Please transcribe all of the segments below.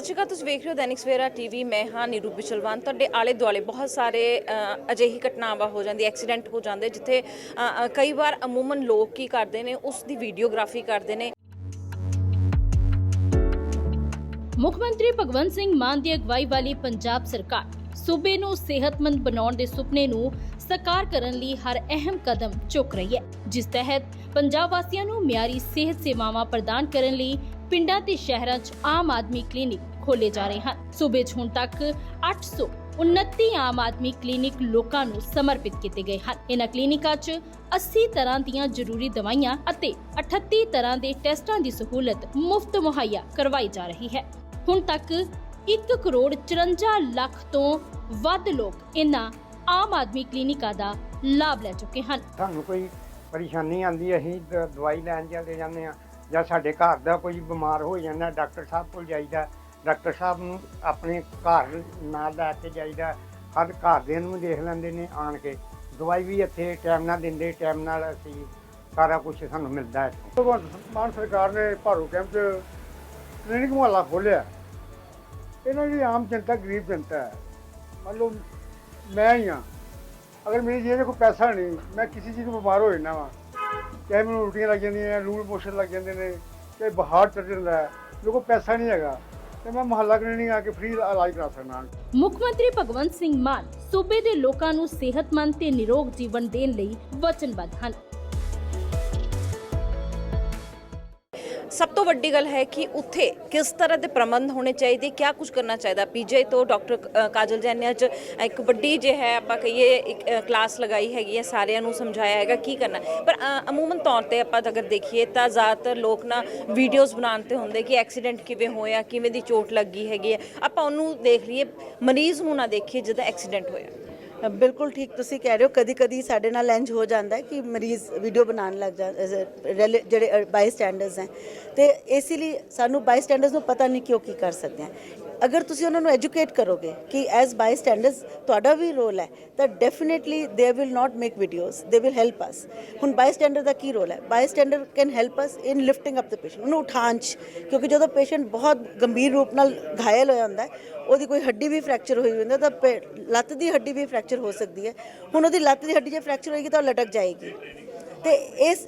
ਸਤਿ ਸ਼੍ਰੀ ਅਕਾਲ, ਤੁਸੀਂ ਵੇਖ ਰਹੇ ਹੋ ਦੈਨਿਕ ਸਵੇਰਾ ਟੀਵੀ। ਮੈਂ ਹਾਂ ਨੀਰੂ ਬਿਚਲਵਾਨ ਤੁਹਾਡੇ ਆਲੇ ਦੁਆਲੇ ਬਹੁਤ ਸਾਰੇ ਅਜਿਹੀ ਘਟਨਾਵਾਂ ਹੋ ਜਾਂਦੀ, ਐਕਸੀਡੈਂਟ ਹੋ ਜਾਂਦੇ, ਜਿੱਥੇ ਕਈ ਵਾਰ ਅਮੂਮਨ ਲੋਕ ਕੀ ਕਰਦੇ ਨੇ, ਉਸ ਦੀ ਵੀਡੀਓਗ੍ਰਾਫੀ ਕਰਦੇ ਨੇ। ਮੁੱਖ ਮੰਤਰੀ ਭਗਵੰਤ ਸਿੰਘ ਮਾਨ ਦੀ ਅਗਵਾਈ ਵਾਲੀ ਪੰਜਾਬ ਸਰਕਾਰ ਸੂਬੇ ਨੂੰ ਸਿਹਤਮੰਦ ਬਣਾਉਣ ਦੇ ਸੁਪਨੇ ਨੂੰ ਸਾਕਾਰ ਕਰਨ ਲਈ ਹਰ ਅਹਿਮ ਕਦਮ ਚੁੱਕ ਰਹੀ ਹੈ। ਜਿਸ ਤਹਿਤ ਪੰਜਾਬ ਵਾਸੀਆਂ ਨੂੰ ਮਿਆਰੀ ਸਿਹਤ ਸੇਵਾਵਾਂ ਪ੍ਰਦਾਨ ਕਰਨ ਲਈ ਪਿੰਡਾਂ ਤੇ ਸ਼ਹਿਰਾਂ 'ਚ ਆਮ ਆਦਮੀ ਕਲੀਨਿਕ ਖੋਲੇ ਜਾ ਰਹੇ ਹਨ। ਸੂਬੇ 'ਚ ਹੁਣ ਤੱਕ 829 ਆਮ ਆਦਮੀ ਕਲੀਨਿਕ ਲੋਕਾਂ ਨੂੰ ਸਮਰਪਿਤ ਕੀਤੇ ਗਏ ਹਨ। ਇਹਨਾਂ ਕਲੀਨਿਕਾਂ 'ਚ 80 ਤਰ੍ਹਾਂ ਦੀਆਂ ਜ਼ਰੂਰੀ ਦਵਾਈਆਂ ਅਤੇ 38 ਤਰ੍ਹਾਂ ਦੇ ਟੈਸਟਾਂ ਦੀ ਸਹੂਲਤ ਮੁਫਤ ਮੁਹੱਈਆ ਕਰਵਾਈ ਜਾ ਰਹੀ ਹੈ। ਹੁਣ ਤੱਕ 1 ਕਰੋੜ 54 ਲੱਖ ਤੋਂ ਵੱਧ ਲੋਕ ਇਹਨਾਂ ਆਮ ਆਦਮੀ ਕਲੀਨਿਕਾਂ ਦਾ ਲਾਭ ਲੈ ਚੁੱਕੇ ਹਨ। ਸਾਨੂੰ ਕੋਈ ਪਰੇਸ਼ਾਨੀ ਆਂਦੀ ਅਸੀਂ ਦ- ਦਵਾਈ ਲੈਣ ਚਲੇ ਜਾਂਦੇ ਆ ਜਾਂ ਸਾਡੇ ਘਰ ਦਾ ਕੋਈ ਬਿਮਾਰ ਹੋ ਜਾਂਦਾ, ਡਾਕਟਰ ਸਾਹਿਬ ਕੋਲ ਜਾਈਦਾ ਡਾਕਟਰ ਸਾਹਿਬ ਨੂੰ ਆਪਣੇ ਘਰ ਨਾਲ ਲੈ ਕੇ ਜਾਈਦਾ। ਹਰ ਘਰ ਦੇ ਨੂੰ ਦੇਖ ਲੈਂਦੇ ਨੇ ਆਣ ਕੇ। ਦਵਾਈ ਵੀ ਇੱਥੇ ਟਾਈਮ ਨਾਲ ਦਿੰਦੇ, ਟਾਈਮ ਨਾਲ ਅਸੀਂ ਸਾਰਾ ਕੁਝ ਸਾਨੂੰ ਮਿਲਦਾ ਹੈ ਭਗਵੰਤ ਮਾਨ ਸਰਕਾਰ ਨੇ ਭਾਰੂ ਕੈਂਪ 'ਚ ਕਲੀਨਿਕ ਮੁਹੱਲਾ ਖੋਲਿਆ ਇਹਨਾਂ ਦੀ ਆਮ ਜਨਤਾ ਗਰੀਬ ਜਨਤਾ ਹੈ। ਮੰਨ ਲਓ ਮੈਂ ਹੀ ਹਾਂ। ਅਗਰ ਮੇਰੀ ਜੇਬ 'ਚ ਕੋਈ ਪੈਸਾ ਨਹੀਂ, ਮੈਂ ਕਿਸੇ ਚੀਜ਼ ਨੂੰ ਬਿਮਾਰ ਹੋ ਜਾਂਦਾ ਵਾਂ। ਚਾਹੇ ਮੈਨੂੰ ਉਲਟੀਆਂ ਲੱਗ ਜਾਂਦੀਆਂ, ਲੂਣ ਮੋਸ਼ਨ ਲੱਗ ਜਾਂਦੇ ਨੇ, ਚਾਹੇ ਬੁਖਾਰ ਚੜ ਜਾਂਦਾ ਹੈ। ਪੈਸਾ ਨਹੀਂ ਹੈਗਾ। ਤੇ ਮੈਂ ਮੁਹੱਲਾ ਕਲੀਨਿਕ ਆ ਕੇ ਫ੍ਰੀ ਇਲਾਜ ਕਰਾ ਸਕਦਾ ਮੁੱਖ ਮੰਤਰੀ ਭਗਵੰਤ ਸਿੰਘ ਮਾਨ ਸੂਬੇ ਦੇ ਲੋਕਾਂ ਨੂੰ ਸਿਹਤਮੰਦ ਤੇ ਨਿਰੋਗ ਜੀਵਨ ਦੇਣ ਲਈ ਵਚਨਬੱਧ ਹਨ। ਸਭ ਤੋਂ ਵੱਡੀ ਗੱਲ ਹੈ ਕਿ ਉੱਥੇ ਕਿਸ ਤਰ੍ਹਾਂ ਦੇ ਪ੍ਰਬੰਧ ਹੋਣੇ ਚਾਹੀਦੇ ਕਿਆ ਕੁਝ ਕਰਨਾ ਚਾਹੀਦਾ। ਪੀਜੇ ਤੋਂ ਡਾਕਟਰ ਅ, ਕਾਜਲ ਜੈਨ ਨੇ ਅੱਜ ਇੱਕ ਵੱਡੀ ਜੇ ਹੈ ਆਪਾਂ ਕਹੀਏ ਇੱਕ ਕਲਾਸ ਲਗਾਈ ਹੈਗੀ ਹੈ ਸਾਰਿਆਂ ਨੂੰ ਸਮਝਾਇਆ ਹੈਗਾ ਕੀ ਕਰਨਾ। ਪਰ ਅਮੂਮਨ ਤੌਰ ਤੇ ਆਪਾਂ ਅਗਰ ਦੇਖੀਏ ਤਾਂ ਜ਼ਿਆਦਾਤਰ ਲੋਕ ਨਾ ਵੀਡੀਓਜ਼ ਬਣਾਉਣ ਤੇ ਹੁੰਦੇ ਕਿ ਐਕਸੀਡੈਂਟ ਕਿਵੇਂ ਹੋਇਆ ਕਿਵੇਂ ਦੀ ਚੋਟ ਲੱਗੀ ਹੈਗੀ ਹੈ। ਆਪਾਂ ਉਹਨੂੰ ਦੇਖ ਲਈਏ ਮਰੀਜ਼ ਨੂੰ ਨਾ ਦੇਖੀਏ ਜਦੋਂ ਐਕਸੀਡੈਂਟ ਹੋਇਆ। ਬਿਲਕੁਲ ਠੀਕ ਤੁਸੀਂ ਕਹਿ ਰਹੇ ਹੋ। ਕਦੀ ਕਦੀ ਸਾਡੇ ਨਾਲ ਇੰਜ ਹੋ ਜਾਂਦਾ ਹੈ ਕਿ ਮਰੀਜ਼ ਵੀਡੀਓ ਬਣਾਉਣ ਲੱਗ ਜਾਂ ਜਿਹੜੇ ਬਾਈ ਸਟੈਂਡਰਸ ਹੈ। ਤੇ ਇਸ ਲਈ ਸਾਨੂੰ ਬਾਈ ਸਟੈਂਡਰਸ ਨੂੰ ਪਤਾ ਨਹੀਂ ਕਿ ਉਹ ਕੀ ਕਰ ਸਕਦੇ ਹੈ ਅਗਰ ਤੁਸੀਂ ਉਹਨਾਂ ਨੂੰ ਐਜੂਕੇਟ ਕਰੋਗੇ ਕਿ ਐਜ਼ ਬਾਈ ਸਟੈਂਡਰਡਸ ਤੁਹਾਡਾ ਵੀ ਰੋਲ ਹੈ, ਤਾਂ definitely they will not make videos they will help us ਹੁਣ ਬਾਈ ਸਟੈਂਡਰ ਦਾ ਕੀ ਰੋਲ ਹੈ? Bystander can help us in lifting up the patient ਉਹਨੂੰ ਉਠਾਉਣ 'ਚ, ਕਿਉਂਕਿ ਜਦੋਂ ਪੇਸ਼ੈਂਟ ਬਹੁਤ ਗੰਭੀਰ ਰੂਪ ਨਾਲ ਘਾਇਲ ਹੋਇਆ ਹੁੰਦਾ ਉਹਦੀ ਕੋਈ ਹੱਡੀ ਵੀ ਫ੍ਰੈਕਚਰ ਹੋਈ ਹੁੰਦੀ ਹੈ, ਤਾਂ ਪੇ- ਲੱਤ ਦੀ ਹੱਡੀ ਵੀ ਫ੍ਰੈਕਚਰ ਹੋ ਸਕਦੀ ਹੈ। ਹੁਣ ਉਹਦੀ ਲੱਤ ਦੀ ਹੱਡੀ ਜੇ ਫ੍ਰੈਕਚਰ ਹੋਏਗੀ ਤਾਂ ਉਹ ਲਟਕ ਜਾਏਗੀ। ਤੇ ਇਸ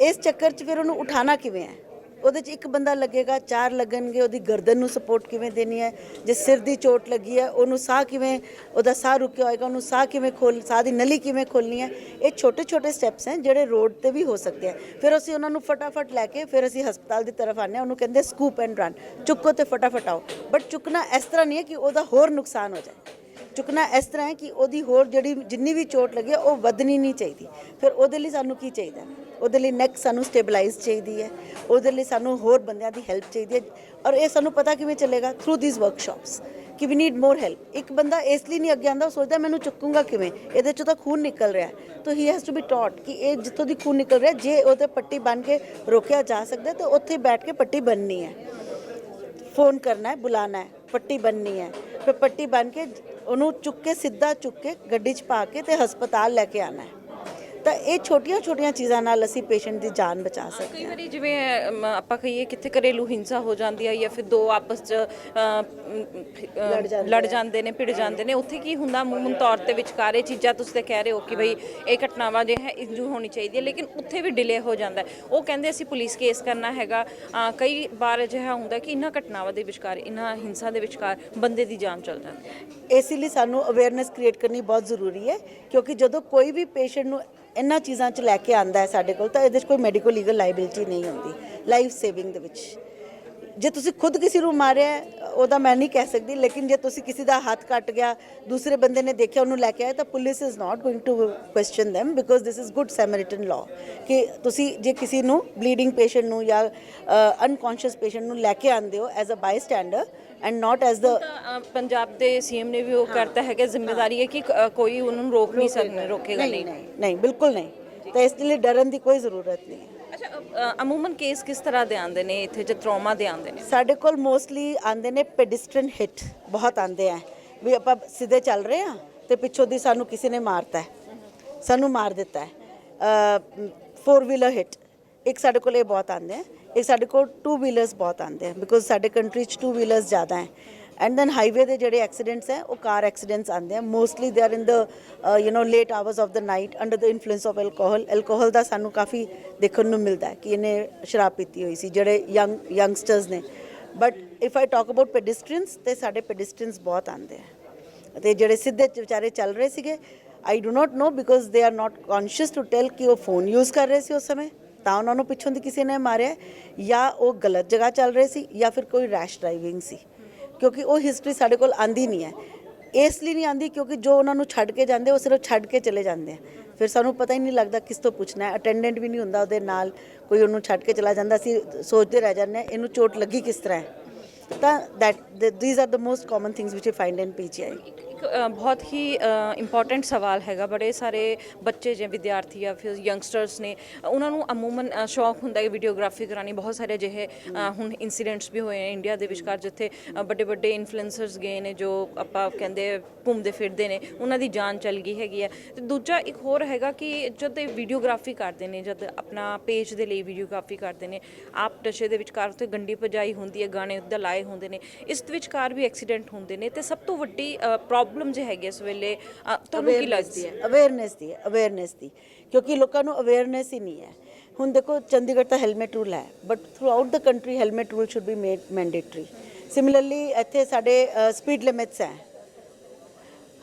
ਇਸ ਚੱਕਰ 'ਚ ਫਿਰ ਉਹਨੂੰ ਉਠਾਣਾ ਕਿਵੇਂ ਹੈ? ਉਹਦੇ 'ਚ ਇੱਕ ਬੰਦਾ ਲੱਗੇਗਾ, ਚਾਰ ਲੱਗਣਗੇ, ਉਹਦੀ ਗਰਦਨ ਨੂੰ ਸਪੋਰਟ ਕਿਵੇਂ ਦੇਣੀ ਹੈ, ਜੇ ਸਿਰ ਦੀ ਚੋਟ ਲੱਗੀ ਹੈ, ਉਹਨੂੰ ਸਾਹ ਕਿਵੇਂ, ਉਹਦਾ ਸਾਹ ਰੁਕਿਆ ਹੋਏਗਾ, ਉਹਨੂੰ ਸਾਹ ਕਿਵੇਂ ਖੋਲ, ਸਾਹ ਦੀ ਨਲੀ ਕਿਵੇਂ ਖੋਲਣੀ ਹੈ, ਇਹ ਛੋਟੇ ਛੋਟੇ ਸਟੈਪਸ ਹੈ, ਜਿਹੜੇ ਰੋਡ ਤੇ ਵੀ ਹੋ ਸਕਦੇ ਆ ਫਿਰ ਅਸੀਂ ਉਹਨਾਂ ਨੂੰ ਫਟਾਫਟ ਲੈ ਕੇ ਫਿਰ ਅਸੀਂ ਹਸਪਤਾਲ ਦੀ ਤਰਫ ਆਨੇ ਉਹਨੂੰ ਕਹਿੰਦੇ ਸਕੂਪ ਐਂਡ ਰਨ ਚੁੱਕੋ ਤੇ ਫਟਾਫਟ ਆਓ। ਬਟ ਚੁੱਕਣਾ ਇਸ ਤਰ੍ਹਾਂ ਨਹੀਂ ਹੈ ਕਿ ਉਹਦਾ ਹੋਰ ਨੁਕਸਾਨ ਹੋ ਜਾਏ। ਚੁੱਕਣਾ ਇਸ ਤਰ੍ਹਾਂ ਹੈ ਕਿ ਉਹਦੀ ਹੋਰ ਜਿਹੜੀ ਜਿੰਨੀ ਵੀ ਚੋਟ ਲੱਗੀ ਹੈ, ਉਹ ਵਧਣੀ ਨਹੀਂ ਚਾਹੀਦੀ। ਫਿਰ ਉਹਦੇ ਲਈ ਸਾਨੂੰ ਕੀ ਚਾਹੀਦਾ? ਉਹਦੇ ਲਈ ਨੈਕ ਸਾਨੂੰ ਸਟੇਬਲਾਈਜ਼ ਚਾਹੀਦੀ ਹੈ, ਉਹਦੇ ਲਈ ਸਾਨੂੰ ਹੋਰ ਬੰਦਿਆਂ ਦੀ ਹੈਲਪ ਚਾਹੀਦੀ ਹੈ ਔਰ ਇਹ ਸਾਨੂੰ ਪਤਾ ਕਿਵੇਂ ਚੱਲੇਗਾ ਥਰੂ ਥੀਸ ਵਰਕਸ਼ਾਪਸ ਕਿ ਵੀ ਨੀਡ ਮੋਰ ਹੈਲਪ ਇੱਕ ਬੰਦਾ ਇਸ ਲਈ ਨਹੀਂ ਅੱਗੇ ਆਂਦਾ ਉਹ ਸੋਚਦਾ ਮੈਨੂੰ ਚੁੱਕੂੰਗਾ ਕਿਵੇਂ, ਇਹਦੇ ਚੋਂ ਤਾਂ ਖੂਨ ਨਿਕਲ ਰਿਹਾ ਤੋ he has to be taught ਕਿ ਇਹ ਜਿੱਥੋਂ ਦੀ ਖੂਨ ਨਿਕਲ ਰਿਹਾ, ਜੇ ਉਹਦੇ ਪੱਟੀ ਬੰਨ ਕੇ ਰੋਕਿਆ ਜਾ ਸਕਦਾ, ਤਾਂ ਉੱਥੇ ਬੈਠ ਕੇ ਪੱਟੀ ਬੰਨਣੀ ਹੈ। ਫੋਨ ਕਰਨਾ ਹੈ ਬੁਲਾਣਾ ਹੈ, ਪੱਟੀ ਬੰਨਣੀ ਹੈ। ਫਿਰ ਪੱਟੀ ਬੰਨ ਕੇ ਉਹਨੂੰ ਚੁੱਕ ਕੇ, ਸਿੱਧਾ ਚੁੱਕ ਕੇ ਗੱਡੀ 'ਚ ਪਾ ਕੇ ਤੇ ਹਸਪਤਾਲ ਲੈ ਕੇ ਆਣਾ ਹੈ। ਤਾਂ ਇਹ ਛੋਟੀਆਂ ਛੋਟੀਆਂ ਚੀਜ਼ਾਂ ਨਾਲ ਅਸੀਂ ਪੇਸ਼ੈਂਟ ਦੀ ਜਾਨ ਬਚਾ ਸਕਦੇ ਕਈ ਹਾਂ। ਵਾਰੀ ਜਿਵੇਂ ਅਮ, ਆਪਾਂ ਕਹੀਏ ਕਿੱਥੇ ਘਰੇਲੂ ਹਿੰਸਾ ਹੋ ਜਾਂਦੀ ਹੈ ਜਾਂ ਫਿਰ ਦੋ ਆਪਸ ਚ ਅਮ, ਲੜ ਜਾਂਦੇ ਲੜ ਜਾਂਦੇ ਨੇ ਭਿੜ ਜਾਂਦੇ ਨੇ ਉੱਥੇ ਕੀ ਹੁੰਦਾ ਮੂਮਨ ਤੌਰ ਤੇ ਵਿਚਕਾਰ ਇਹ ਚੀਜ਼ਾਂ ਤੁਸੀਂ ਤੇ ਕਹਿ ਰਹੇ ਹੋ ਕਿ ਭਈ ਇਹ ਘਟਨਾਵਾਂ ਜੇ ਹੈ ਇੰਜੂ ਹੋਣੀ ਚਾਹੀਦੀ ਹੈ ਲੇਕਿਨ ਉੱਥੇ ਵੀ ਡਿਲੇ ਹੋ ਜਾਂਦਾ ਹੈ। ਉਹ ਕਹਿੰਦੇ ਅਸੀਂ ਪੁਲਿਸ ਕੇਸ ਕਰਨਾ ਹੈਗਾ। ਕਈ ਵਾਰ ਅਜਿਹਾ ਹੁੰਦਾ ਕਿ ਇਹਨਾਂ ਘਟਨਾਵਾਂ ਦੇ ਵਿਚਕਾਰ ਇਹਨਾਂ ਹਿੰਸਾ ਦੇ ਵਿਚਕਾਰ ਬੰਦੇ ਦੀ ਜਾਨ ਚਲ ਜਾਂਦੀ ਹੈ। ਇਸ ਲਈ ਸਾਨੂੰ ਅਵੇਅਰਨੈਸ ਕ੍ਰੀਏਟ ਕਰਨੀ ਬਹੁਤ ਜ਼ਰੂਰੀ ਹੈ ਕਿਉਂਕਿ ਜਦੋਂ ਕੋਈ ਵੀ ਪੇਸ਼ੈਂਟ ਨੂੰ ਇਹਨਾਂ ਚੀਜ਼ਾਂ 'ਚ ਲੈ ਕੇ ਆਂਦਾ ਹੈ ਸਾਡੇ ਕੋਲ, ਤਾਂ ਇਹਦੇ 'ਚ ਕੋਈ ਮੈਡੀਕਲ ਲੀਗਲ ਲਾਇਬਿਲਿਟੀ ਨਹੀਂ ਹੁੰਦੀ ਲਾਈਫ ਸੇਵਿੰਗ ਦੇ ਵਿੱਚ। ਜੇ ਤੁਸੀਂ ਖੁਦ ਕਿਸੇ ਨੂੰ ਮਾਰਿਆ, ਉਹਦਾ ਮੈਂ ਨਹੀਂ ਕਹਿ ਸਕਦੀ, ਲੇਕਿਨ ਜੇ ਤੁਸੀਂ ਕਿਸੇ ਦਾ ਹੱਥ ਕੱਟ ਗਿਆ, ਦੂਸਰੇ ਬੰਦੇ ਨੇ ਦੇਖਿਆ, ਉਹਨੂੰ ਲੈ ਕੇ ਆਇਆ, ਤਾਂ police is not going to question them because this is good Samaritan law ਕਿ ਤੁਸੀਂ ਜੇ ਕਿਸੇ ਨੂੰ ਬਲੀਡਿੰਗ ਪੇਸ਼ੈਂਟ ਨੂੰ ਜਾਂ ਅਨਕੌਂਸ਼ੀਅਸ ਪੇਸ਼ੈਂਟ ਨੂੰ ਲੈ ਕੇ ਆਂਦੇ ਹੋ as a bystander and not as the ਤਾਂ ਅ, ਪੰਜਾਬ ਦੇ ਸੀਐਮ ਨੇ ਵੀ ਉਹ ਕਰਤਾ ਹੈਗਾ ਜ਼ਿੰਮੇਵਾਰੀ ਹੈ ਕਿ ਅ, ਕੋਈ ਉਹਨਾਂ ਨੂੰ ਰੋਕ ਨਹੀਂ ਸਕਦਾ ਰੋਕੇਗਾ ਨਹੀਂ ਨਹੀਂ। ਨਹੀਂ ਨਹੀਂ ਬਿਲਕੁਲ ਨਹੀਂ। ਤਾਂ ਇਸ ਲਈ ਡਰਨ ਦੀ ਕੋਈ ਜ਼ਰੂਰਤ ਨਹੀਂ ਹੈ। ਅੱਛਾ ਅ, ਅਮੂਮਨ ਕੇਸ ਕਿਸ ਤਰ੍ਹਾਂ ਦੇ ਆਉਂਦੇ ਨੇ ਇੱਥੇ ਜੇ ਟਰਾਮਾ ਦੇ ਆਉਂਦੇ ਨੇ? ਸਾਡੇ ਕੋਲ ਮੋਸਟਲੀ ਆਂਦੇ ਨੇ ਪੈਡਿਸਟਰੀਅਨ ਹਿੱਟ ਬਹੁਤ ਆਂਦੇ ਆ। ਵੀ ਆਪਾਂ ਸਿੱਧੇ ਚੱਲ ਰਹੇ ਆ ਤੇ ਪਿੱਛੋਂ ਦੀ ਸਾਨੂੰ ਕਿਸੇ ਨੇ ਮਾਰਤਾ ਹੈ। ਸਾਨੂੰ ਮਾਰ ਦਿੱਤਾ ਹੈ। ਫੋਰ ਵੀਲਰ ਹਿੱਟ ਇੱਕ ਸਾਡੇ ਕੋਲ ਇਹ ਬਹੁਤ ਆਂਦੇ ਆ। ਇਹ ਸਾਡੇ ਕੋਲ ਟੂ ਵੀਲਰਸ ਬਹੁਤ ਆਉਂਦੇ ਆ ਬਿਕੋਜ਼ ਸਾਡੇ ਕੰਟਰੀ 'ਚ ਟੂ ਵੀਲਰਸ ਜ਼ਿਆਦਾ ਹੈ। ਐਂਡ ਦੈਨ ਹਾਈਵੇ ਦੇ ਜਿਹੜੇ ਐਕਸੀਡੈਂਟਸ ਹੈ, ਉਹ ਕਾਰ ਐਕਸੀਡੈਂਟਸ ਆਉਂਦੇ ਆ। Mostly they are in the you know late hours of the night under the influence of alcohol alcohol ਦਾ ਸਾਨੂੰ ਕਾਫੀ ਦੇਖਣ ਨੂੰ ਮਿਲਦਾ ਕਿ ਇਹਨੇ ਸ਼ਰਾਬ ਪੀਤੀ ਹੋਈ ਸੀ, ਜਿਹੜੇ ਯੰਗ ਯੰਗਸਟਰਸ ਨੇ। But if I talk about pedestrians ਤੇ ਸਾਡੇ ਪੈਡਿਸਟਰੀਅਨਸ ਬਹੁਤ ਆਉਂਦੇ ਆ। ਤੇ ਜਿਹੜੇ ਸਿੱਧੇ ਵਿਚਾਰੇ ਚੱਲ ਰਹੇ ਸੀਗੇ I do not know because they are not conscious to tell ਕਿ ਉਹ ਫੋਨ ਯੂਜ਼ ਕਰ ਰਹੇ ਸੀ ਉਸ ਸਮੇਂ। ਤਾਂ ਉਹਨਾਂ ਨੂੰ ਪਿੱਛੋਂ ਦੀ ਕਿਸੇ ਨੇ ਮਾਰਿਆ ਜਾਂ ਉਹ ਗਲਤ ਜਗ੍ਹਾ ਚੱਲ ਰਹੇ ਸੀ ਜਾਂ ਫਿਰ ਕੋਈ ਰੈਸ਼ ਡਰਾਈਵਿੰਗ ਸੀ। ਕਿਉਂਕਿ ਉਹ ਹਿਸਟਰੀ ਸਾਡੇ ਕੋਲ ਆਂਦੀ ਨਹੀਂ ਹੈ। ਇਸ ਲਈ ਨਹੀਂ ਆਂਦੀ ਕਿਉਂਕਿ ਜੋ ਉਹਨਾਂ ਨੂੰ ਛੱਡ ਕੇ ਜਾਂਦੇ ਉਹ ਸਿਰਫ ਛੱਡ ਕੇ ਚਲੇ ਜਾਂਦੇ ਆ। ਫਿਰ ਸਾਨੂੰ ਪਤਾ ਹੀ ਨਹੀਂ ਲੱਗਦਾ ਕਿਸ ਤੋਂ ਪੁੱਛਣਾ ਹੈ। ਅਟੈਂਡੈਂਟ ਵੀ ਨਹੀਂ ਹੁੰਦਾ ਉਹਦੇ ਨਾਲ ਕੋਈ ਉਹਨੂੰ ਛੱਡ ਕੇ ਚਲਾ ਜਾਂਦਾ। ਸੀ ਸੋਚਦੇ ਰਹਿ ਜਾਂਦੇ ਹਾਂ, ਇਹਨੂੰ ਚੋਟ ਲੱਗੀ ਕਿਸ ਤਰ੍ਹਾਂ ਹੈ। ਤਾਂ that these are the most common things which you find in PGI ਇੱਕ ਅ, ਬਹੁਤ ਹੀ ਇੰਪੋਰਟੈਂਟ ਸਵਾਲ ਹੈਗਾ। ਬੜੇ ਸਾਰੇ ਬੱਚੇ ਜਿਵੇਂ ਵਿਦਿਆਰਥੀ ਆ ਫਿਰ ਯੰਗਸਟਰਸ ਨੇ ਉਹਨਾਂ ਨੂੰ ਅਮੂਮਨ ਅ, ਸ਼ੌਕ ਹੁੰਦਾ ਹੈ ਵੀਡੀਓਗ੍ਰਾਫੀ ਕਰਾਣੀ ਬਹੁਤ ਸਾਰੇ ਅਜਿਹੇ ਅ, ਹੁਣ ਇਨਸੀਡੈਂਟਸ ਵੀ ਹੋਏ ਨੇ ਇੰਡੀਆ ਦੇ ਵਿਚਕਾਰ ਜਿੱਥੇ ਵੱਡੇ ਵੱਡੇ ਇਨਫਲੂਐਂਸਰਸ ਗਏ ਨੇ ਜੋ ਆਪਾਂ ਕਹਿੰਦੇ ਘੁੰਮਦੇ ਫਿਰਦੇ ਨੇ ਉਹਨਾਂ ਦੀ ਜਾਨ ਚੱਲ ਗਈ ਹੈਗੀ ਹੈ ਤੇ ਦੂਜਾ ਇੱਕ ਹੋਰ ਹੈਗਾ ਕਿ ਜਦ ਇਹ ਵੀਡੀਓਗ੍ਰਾਫੀ ਕਰਦੇ ਨੇ ਜਦ ਆਪਣਾ ਪੇਜ ਦੇ ਲਈ ਵੀਡੀਓਗ੍ਰਾਫੀ ਕਰਦੇ ਨੇ ਆਪ ਨਸ਼ੇ ਦੇ ਵਿਚਕਾਰ ਉੱਥੇ ਗੰਡੀ ਭਜਾਈ ਹੁੰਦੀ ਹੈ ਗਾਣੇ ਉੱਦਾਂ ਲਾਏ ਹੁੰਦੇ ਨੇ ਇਸ ਦੇ ਵਿਚਕਾਰ ਵੀ ਐਕਸੀਡੈਂਟ ਹੁੰਦੇ ਨੇ। ਤੇ ਸਭ ਤੋਂ ਵੱਡੀ ਪ੍ਰੋਬਲਮ ਜੇ ਹੈਗੀ ਇਸ ਵੇਲੇ ਅ, ਤੁਹਾਨੂੰ ਕੀ ਲੱਗਦੀ ਹੈ? ਅਵੇਅਰਨੈਸ ਦੀ ਹੈ ਅਵੇਅਰਨੈਸ ਦੀ। ਕਿਉਂਕਿ ਲੋਕਾਂ ਨੂੰ ਅਵੇਅਰਨੈਸ ਹੀ ਨਹੀਂ ਹੈ। ਹੁਣ ਦੇਖੋ ਚੰਡੀਗੜ੍ਹ ਤਾਂ ਹੈਲਮਟ ਰੂਲ ਹੈ but throughout the country helmet rule should be made mandatory similarly ਇੱਥੇ ਸਾਡੇ ਸਪੀਡ ਲਿਮਿਟਸ ਹੈ।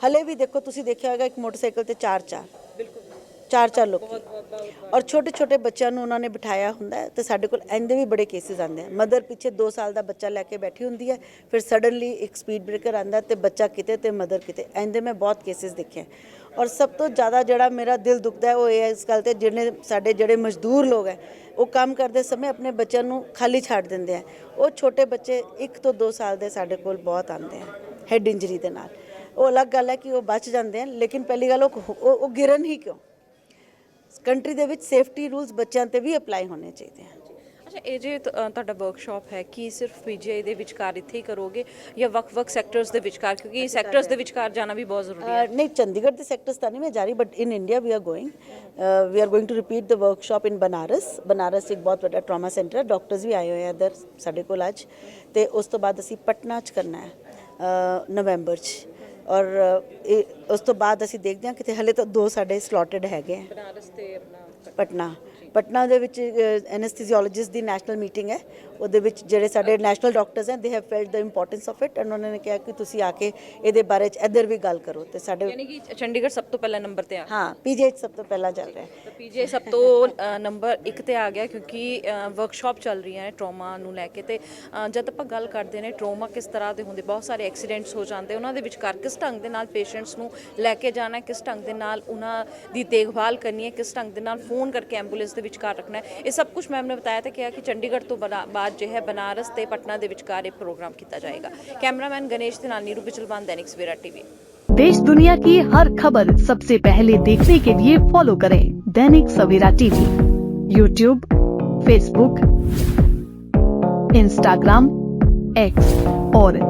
ਹਲੇ ਵੀ ਦੇਖੋ ਤੁਸੀਂ ਦੇਖਿਆ ਹੋਵੇਗਾ ਇੱਕ ਮੋਟਰਸਾਈਕਲ ਤੇ ਚਾਰ ਚਾਰ। ਚਾਰ ਚਾਰ ਲੋਕ। ਔਰ ਛੋਟੇ ਛੋਟੇ ਬੱਚਿਆਂ ਨੂੰ ਉਹਨਾਂ ਨੇ ਬਿਠਾਇਆ ਹੁੰਦਾ ਹੈ ਤੇ ਸਾਡੇ ਕੋਲ ਇਹਦੇ ਵੀ ਬੜੇ ਕੇਸਿਸ ਆਉਂਦੇ ਆ। ਮਦਰ ਪਿੱਛੇ 2 ਸਾਲ ਦਾ ਬੱਚਾ ਲੈ ਕੇ ਬੈਠੀ ਹੁੰਦੀ ਹੈ, ਫਿਰ ਸਡਨਲੀ ਇੱਕ ਸਪੀਡ ਬ੍ਰੇਕਰ ਆਂਦਾ ਤੇ ਬੱਚਾ ਕਿਤੇ ਤੇ ਮਦਰ ਕਿਤੇ। ਇਹਦੇ ਮੈਂ ਬਹੁਤ ਕੇਸਿਸ ਦੇਖੇ ਔਰ ਸਭ ਤੋਂ ਜ਼ਿਆਦਾ ਜਿਹੜਾ ਮੇਰਾ ਦਿਲ ਦੁਖਦਾ ਹੈ, ਉਹ ਇਹ ਹੈ ਇਸ ਗੱਲ ਤੇ, ਜਿਹਨੇ ਸਾਡੇ ਜਿਹੜੇ ਮਜ਼ਦੂਰ ਲੋਕ ਹੈ, ਉਹ ਕੰਮ ਕਰਦੇ ਸਮੇਂ ਆਪਣੇ ਬੱਚਿਆਂ ਨੂੰ ਖਾਲੀ ਛੱਡ ਦਿੰਦੇ ਆ। ਉਹ ਛੋਟੇ ਬੱਚੇ 1 ਤੋਂ 2 ਸਾਲ ਦੇ ਸਾਡੇ ਕੋਲ ਬਹੁਤ ਆਉਂਦੇ ਆ ਹੈਡ ਇੰਜਰੀ ਦੇ ਨਾਲ। ਉਹ ਅਲੱਗ ਗੱਲ ਹੈ ਕਿ ਉਹ ਬਚ ਜਾਂਦੇ ਆ, ਲੇਕਿਨ ਪਹਿਲੀ ਗੱਲ ਉਹ ਉਹ ਗਿਰਨ ਹੀ ਕਿਉਂ? ਕੰਟਰੀ ਦੇ ਵਿੱਚ ਸੇਫਟੀ ਰੂਲਸ ਬੱਚਿਆਂ ਤੇ ਵੀ ਅਪਲਾਈ ਹੋਣੇ ਚਾਹੀਦੇ ਹਨ। ਅੱਛਾ ਇਹ ਜੇ ਤ- ਅ, ਤੁਹਾਡਾ ਵਰਕਸ਼ਾਪ ਹੈ ਕੀ ਸਿਰਫ ਪੀਜੀਆਈ ਦੇ ਵਿਚਕਾਰ ਇੱਥੇ ਹੀ ਕਰੋਗੇ ਜਾਂ ਵੱਖ-ਵੱਖ ਸੈਕਟਰਸ ਦੇ ਵਿਚਕਾਰ? ਕਿਉਂਕਿ ਸੈਕਟਰਸ ਦੇ ਵਿਚਕਾਰ ਜਾਣਾ ਵੀ ਬਹੁਤ ਜ਼ਰੂਰੀ ਹੈ। Uh, ਨਹੀਂ ਚੰਡੀਗੜ੍ਹ ਦੇ ਸੈਕਟਰਸ ਤਾਂ ਨਹੀਂ ਮੈਂ ਜਾ ਰਹੀ but in India we are going we are going to repeat the workshop in Banaras Banaras ਇੱਕ ਬਹੁਤ ਵੱਡਾ ਟਰਾਮਾ ਸੈਂਟਰ ਹੈ ਡਾਕਟਰਸ ਵੀ ਆਏ ਹੋਏ ਆ ਇੱਧਰ ਸਾਡੇ ਕੋਲ ਅੱਜ। ਤੇ ਉਸ ਤੋਂ ਬਾਅਦ ਅਸੀਂ ਪਟਨਾ ਚ ਕਰਨਾ ਹੈ ਨਵੰਬਰ ਚ। ਔਰ ਇਹ- ਉਸ ਤੋਂ ਬਾਅਦ ਅਸੀਂ ਦੇਖਦੇ ਹਾਂ ਕਿਤੇ ਹਲੇ ਤਾਂ ਦੋ ਸਾਡੇ ਸਲੋਟਡ ਹੈਗੇ ਆ। ਬਨਾਰਸ ਤੇ ਆਪਣਾ ਪਟਨਾ। ਪਟਨਾ ਦੇ ਵਿੱਚ ਐਨਸਥੀਸੀਓਲੋਜਿਸਟ ਦੀ ਨੈਸ਼ਨਲ ਮੀਟਿੰਗ ਹੈ। ਉਹਦੇ ਵਿੱਚ ਜਿਹੜੇ ਸਾਡੇ ਨੈਸ਼ਨਲ ਡਾਕਟਰਸ ਹੈ they have felt the importance of it and ਉਹਨਾਂ ਨੇ ਕਿਹਾ ਕਿ ਤੁਸੀਂ ਆ ਕੇ ਇਹਦੇ ਬਾਰੇ ਚ ਇੱਧਰ ਵੀ ਗੱਲ ਕਰੋ ਤੇ ਸਾਡੇ ਯਾਨੀ ਕਿ ਚੰਡੀਗੜ੍ਹ ਸਭ ਤੋਂ ਪਹਿਲਾ ਨੰਬਰ ਤੇ ਆ। ਹਾਂ ਪੀਜੀਆਈ ਸਭ ਤੋਂ ਪਹਿਲਾਂ ਚੱਲ ਰਿਹਾ ਹੈ। ਪੀਜੀਆਈ ਸਭ ਤੋਂ ਨੰਬਰ 1 ਤੇ ਆ ਗਿਆ ਕਿਉਂਕਿ ਵਰਕਸ਼ਾਪ ਚੱਲ ਰਹੀਆਂ ਹੈ ਟਰਾਮਾ ਨੂੰ ਲੈ ਕੇ ਤੇ ਜਦ ਆਪਾਂ ਗੱਲ ਕਰਦੇ ਨੇ ਟਰਾਮਾ ਕਿਸ ਤਰ੍ਹਾਂ ਦੇ ਹੁੰਦੇ ਬਹੁਤ ਸਾਰੇ ਐਕਸੀਡੈਂਟਸ ਹੋ ਜਾਂਦੇ ਉਹਨਾਂ ਦੇ ਵਿਚਕਾਰ ਕਿਸ ਢੰਗ ਦੇ ਨਾਲ ਪੇਸ਼ੈਂਟਸ ਨੂੰ ਲੈ ਕੇ ਜਾਣਾ ਕਿਸ ਢੰਗ ਦੇ ਨਾਲ ਉਹਨਾਂ ਦੀ ਦੇਖਭਾਲ ਕਰਨੀ ਹੈ ਕਿਸ ਢੰਗ ਦੇ ਨਾਲ ਫੋਨ ਕਰਕੇ ਐਂਬੂਲੈਂਸ ਦੇ ਵਿਚਕਾਰ ਰੱਖਣਾ ਹੈ ਇਹ ਸਭ ਕੁਝ ਮੈਮ ਨੇ ਬਤਾਇਆ ਤੇ ਕਿਹਾ ਕਿ ਚੰਡੀਗੜ੍ਹ ਤੋਂ ਬਣਾ- ਬਾਅਦ ਜੋ ਹੈ ਬਨਾਰਸ ਤੇ ਪਟਨਾ ਦੇ ਵਿਚਕਾਰ ਇਹ ਪ੍ਰੋਗਰਾਮ ਕੀਤਾ ਜਾਏਗਾ ਕੈਮਰਾਮੈਨ ਗਣੇਸ਼ ਦੇ ਨਾਲ ਨੀਰੂ ਬਿਜਲਵਾਨ दैनिक सवेरा टीवी देश दुनिया की हर खबर सबसे पहले देखने के लिए फॉलो करें Dainik Savera TV YouTube Facebook Instagram X और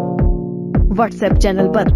व्हाट्सएप चैनल पर।